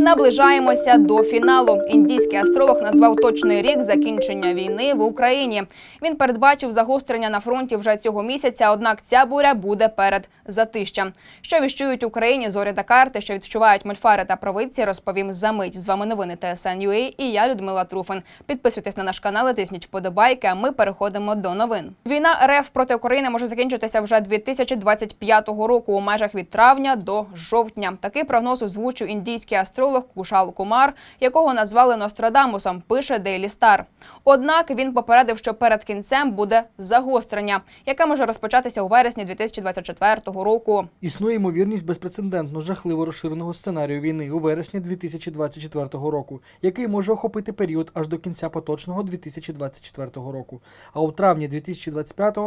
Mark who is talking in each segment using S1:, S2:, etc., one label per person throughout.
S1: Наближаємося до фіналу. Індійський астролог назвав точний рік закінчення війни в Україні. Він передбачив загострення на фронті вже цього місяця. Однак ця буря буде перед затищем. Що віщують Україні зорі та карти, що відчувають мольфари та провидці, розповім за мить. З вами новини ТСН.UA і я Людмила Труфин. Підписуйтесь на наш канал, тисніть вподобайки. А ми переходимо до новин. Війна РФ проти України може закінчитися вже 2025 року у межах від травня до жовтня. Такий прогноз озвучив індійський астролог Кушал Кумар, якого назвали Нострадамусом. Пише Daily Star. Однак він попередив, що перед кінцем буде загострення, яке може розпочатися у вересні 2024 року.
S2: Існує ймовірність безпрецедентно жахливо розширеного сценарію війни у вересні 2024 року, який може охопити період аж до кінця поточного 2024 року. А у травні 2025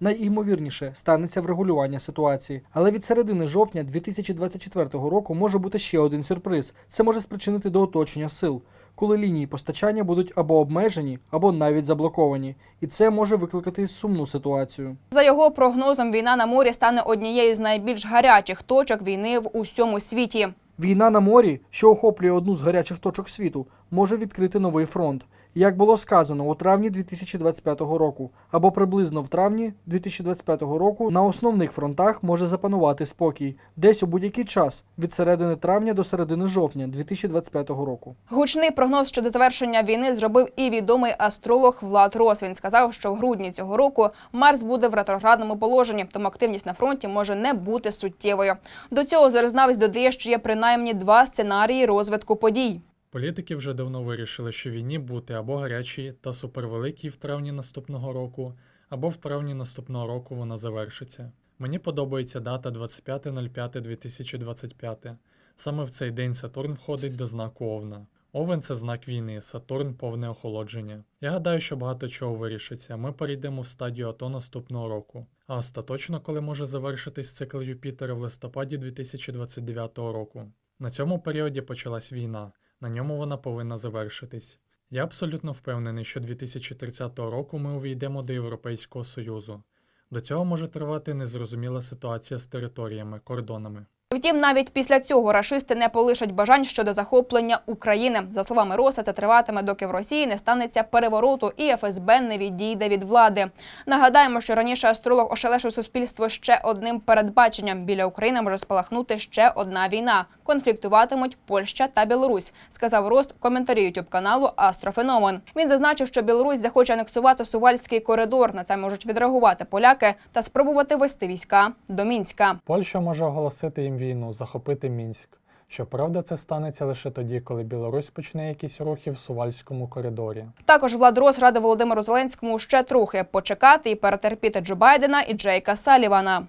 S2: найімовірніше станеться врегулювання ситуації. Але від середини жовтня 2024 року може бути ще один сюрприз. Це може спричинити до оточення сил, коли лінії постачання будуть або обмежені, або навіть заблоковані, і це може викликати сумну ситуацію.
S1: За його прогнозом, війна на морі стане однією з найбільш гарячих точок війни в усьому світі.
S2: Війна на морі, що охоплює одну з гарячих точок світу, може відкрити новий фронт. Як було сказано у травні 2025 року, або приблизно в травні 2025 року на основних фронтах може запанувати спокій десь у будь-який час від середини травня до середини жовтня 2025 року.
S1: Гучний прогноз щодо завершення війни зробив і відомий астролог Влад Рос. Він сказав, що в грудні цього року Марс буде в ретроградному положенні, тому активність на фронті може не бути суттєвою. До цього зарезнавець додає, що є принаймні два сценарії розвитку подій.
S3: Політики вже давно вирішили, що війні бути або гарячі та супервеликі в травні наступного року, або в травні наступного року вона завершиться. Мені подобається дата 25.05.2025. Саме в цей день Сатурн входить до знаку Овна. Овен це знак війни, Сатурн повне охолодження. Я гадаю, що багато чого вирішиться. Ми перейдемо в стадію АТО наступного року. А остаточно, коли може завершитись цикл Юпітера в листопаді 2029 року. На цьому періоді почалась війна. На ньому вона повинна завершитись. Я абсолютно впевнений, що 2030 року ми увійдемо до Європейського Союзу. До цього може тривати незрозуміла ситуація з територіями, кордонами.
S1: Втім, навіть після цього рашисти не полишать бажань щодо захоплення України. За словами Роса, це триватиме, доки в Росії не станеться перевороту і ФСБ не відійде від влади. Нагадаємо, що раніше астролог ошелешив суспільство ще одним передбаченням. Біля України може спалахнути ще одна війна. Конфліктуватимуть Польща та Білорусь, сказав Рост в коментарі ютуб каналу Астрофеномен. Він зазначив, що Білорусь захоче анексувати Сувальський коридор. На це можуть відреагувати поляки та спробувати вести війська до Мінська.
S3: Польща може оголосити їм війну, захопити Мінськ. Щоправда, це станеться лише тоді, коли Білорусь почне якісь рухи в Сувальському коридорі.
S1: Також Влад Рос радив Володимиру Зеленському ще трохи почекати і перетерпіти Джо Байдена і Джейка Салівана.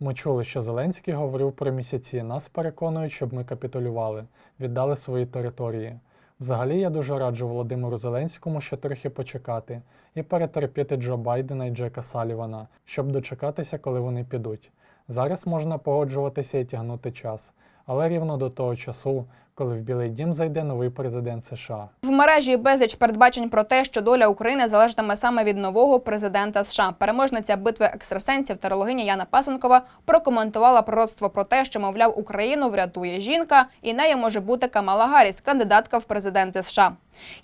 S3: Ми чули, що Зеленський говорив про місяці. Нас переконують, щоб ми капітулювали, віддали свої території. Взагалі, я дуже раджу Володимиру Зеленському ще трохи почекати і перетерпіти Джо Байдена і Джека Салівана, щоб дочекатися, коли вони підуть. Зараз можна погоджуватися і тягнути час, але рівно до того часу, коли в Білий Дім зайде новий президент США.
S1: В мережі безліч передбачень про те, що доля України залежатиме саме від нового президента США. Переможниця битви екстрасенсів тарологиня Яна Пасенкова прокоментувала пророцтво про те, що мовляв Україну врятує жінка, і нею може бути Камала Гарріс, кандидатка в президенти США.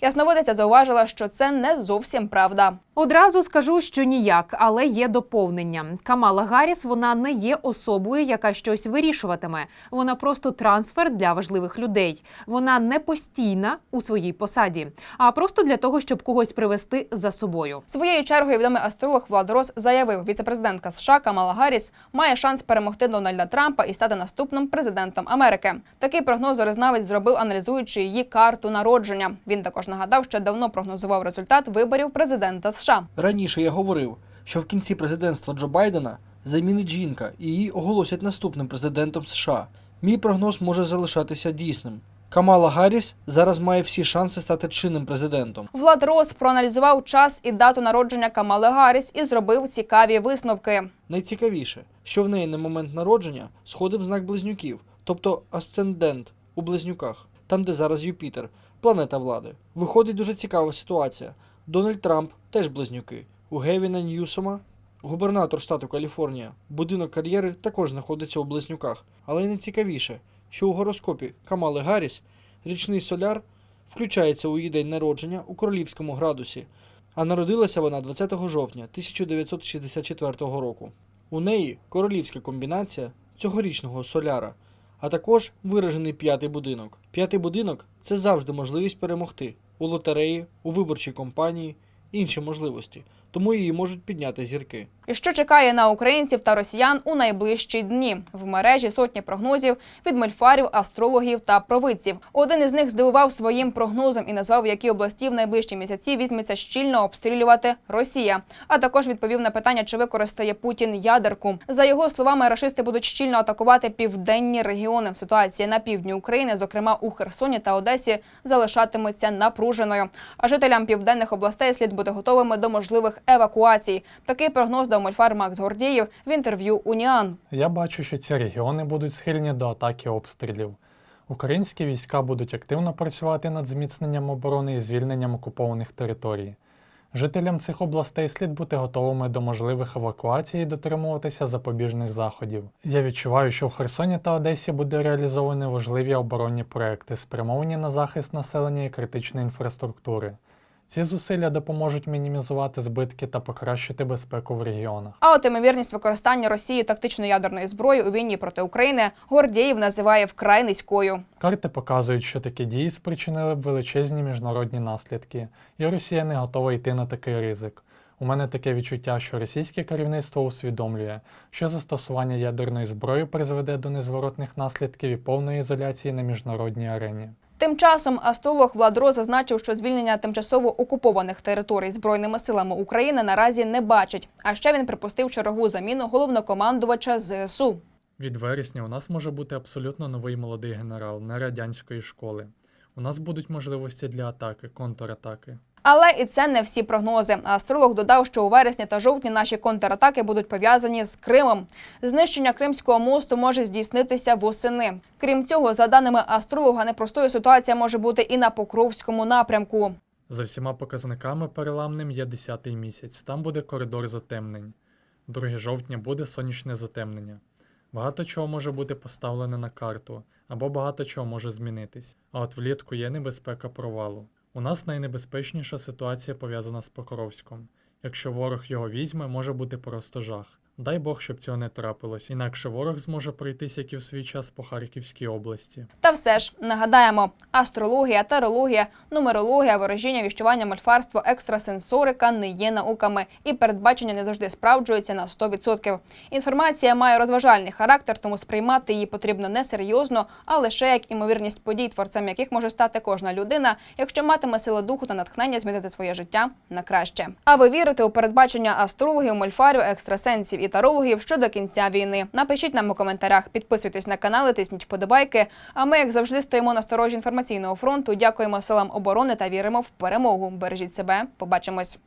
S1: Ясновидиця зауважила, що це не зовсім правда.
S4: Одразу скажу, що ніяк, але є доповнення. Камала Гарріс вона не є особою, яка щось вирішуватиме. Вона просто трансфер для важливих людей. Вона не постійна у своїй посаді, а просто для того, щоб когось привести за собою.
S1: Своєю чергою відомий астролог Влад Рос заявив, віцепрезидентка США Камала Гарріс має шанс перемогти Дональда Трампа і стати наступним президентом Америки. Такий прогноз Зоризнавець зробив, аналізуючи її карту народження. Він також нагадав, що давно прогнозував результат виборів президента США.
S2: Раніше я говорив, що в кінці президентства Джо Байдена замінить жінка і її оголосять наступним президентом США. Мій прогноз може залишатися дійсним. Камала Гарріс зараз має всі шанси стати чинним президентом.
S1: Влад Рос проаналізував час і дату народження Камали Гарріс і зробив цікаві висновки.
S2: Найцікавіше, що в неї на момент народження сходив знак близнюків, тобто асцендент у близнюках, там де зараз Юпітер, планета влади. Виходить дуже цікава ситуація. Дональд Трамп теж близнюки. У Гевіна Ньюсома, губернатор штату Каліфорнія, будинок кар'єри також знаходиться у близнюках. Але найцікавіше, що у гороскопі Камали Гарріс Річний соляр включається у її день народження у королівському градусі, а народилася вона 20 жовтня 1964 року. У неї королівська комбінація цьогорічного соляра, а також виражений п'ятий будинок. П'ятий будинок це завжди можливість перемогти у лотереї, у виборчій кампанії, інші можливості, тому її можуть підняти зірки.
S1: І що чекає на українців та росіян у найближчі дні? В мережі сотні прогнозів від мельфарів, астрологів та провидців. Один із них здивував своїм прогнозом і назвав, які області в найближчі місяці візьметься щільно обстрілювати Росія. А також відповів на питання, чи використає Путін ядерку. За його словами, рашисти будуть щільно атакувати південні регіони. Ситуація на півдні України, зокрема у Херсоні та Одесі, залишатиметься напруженою. А жителям південних областей слід бути готовими до можливих евакуацій. Такий прогноз дав мольфар Макс Гордієв в інтерв'ю Уніан.
S3: Я бачу, що ці регіони будуть схильні до атаки обстрілів. Українські війська будуть активно працювати над зміцненням оборони і звільненням окупованих територій. Жителям цих областей слід бути готовими до можливих евакуацій і дотримуватися запобіжних заходів. Я відчуваю, що в Херсоні та Одесі буде реалізовані важливі оборонні проекти, спрямовані на захист населення і критичної інфраструктури. Ці зусилля допоможуть мінімізувати збитки та покращити безпеку в регіонах.
S1: А от ймовірність використання Росії тактичної ядерної зброї у війні проти України Гордієв називає вкрай низькою.
S3: Карти показують, що такі дії спричинили б величезні міжнародні наслідки, і Росія не готова йти на такий ризик. У мене таке відчуття, що російське керівництво усвідомлює, що застосування ядерної зброї призведе до незворотних наслідків і повної ізоляції на міжнародній арені.
S1: Тим часом астролог Владро зазначив, що звільнення тимчасово окупованих територій збройними силами України наразі не бачить. А ще він припустив чергову заміну головнокомандувача ЗСУ.
S3: Від вересня у нас може бути абсолютно новий молодий генерал не радянської школи. У нас будуть можливості для атаки, контратаки.
S1: Але і це не всі прогнози. Астролог додав, що у вересні та жовтні наші контратаки будуть пов'язані з Кримом. Знищення Кримського мосту може здійснитися восени. Крім цього, за даними астролога, непростою ситуація може бути і на Покровському напрямку.
S3: За всіма показниками переламним є 10-й місяць. Там буде коридор затемнень. 2 жовтня буде сонячне затемнення. Багато чого може бути поставлене на карту, або багато чого може змінитись. А от влітку є небезпека провалу. У нас найнебезпечніша ситуація пов'язана з Покровськом. Якщо ворог його візьме, може бути просто жах. Дай Бог, щоб цього не трапилось, інакше ворог зможе пройтись, як і в свій час по Харківській області.
S1: Та все ж нагадаємо: астрологія, тарологія, нумерологія, ворожіння, віщування, мольфарство, екстрасенсорика не є науками, і передбачення не завжди справджуються на 100%. Інформація має розважальний характер, тому сприймати її потрібно не серйозно, а лише як імовірність подій, творцем яких може стати кожна людина, якщо матиме сили духу та натхнення змінити своє життя на краще. А ви вірите у передбачення астрологів, мольфарів, екстрасенсів і тарологів щодо кінця війни? Напишіть нам у коментарях, підписуйтесь на канал, і тисніть вподобайки. А ми, як завжди, стоїмо на сторожі інформаційного фронту. Дякуємо силам оборони та віримо в перемогу. Бережіть себе. Побачимось.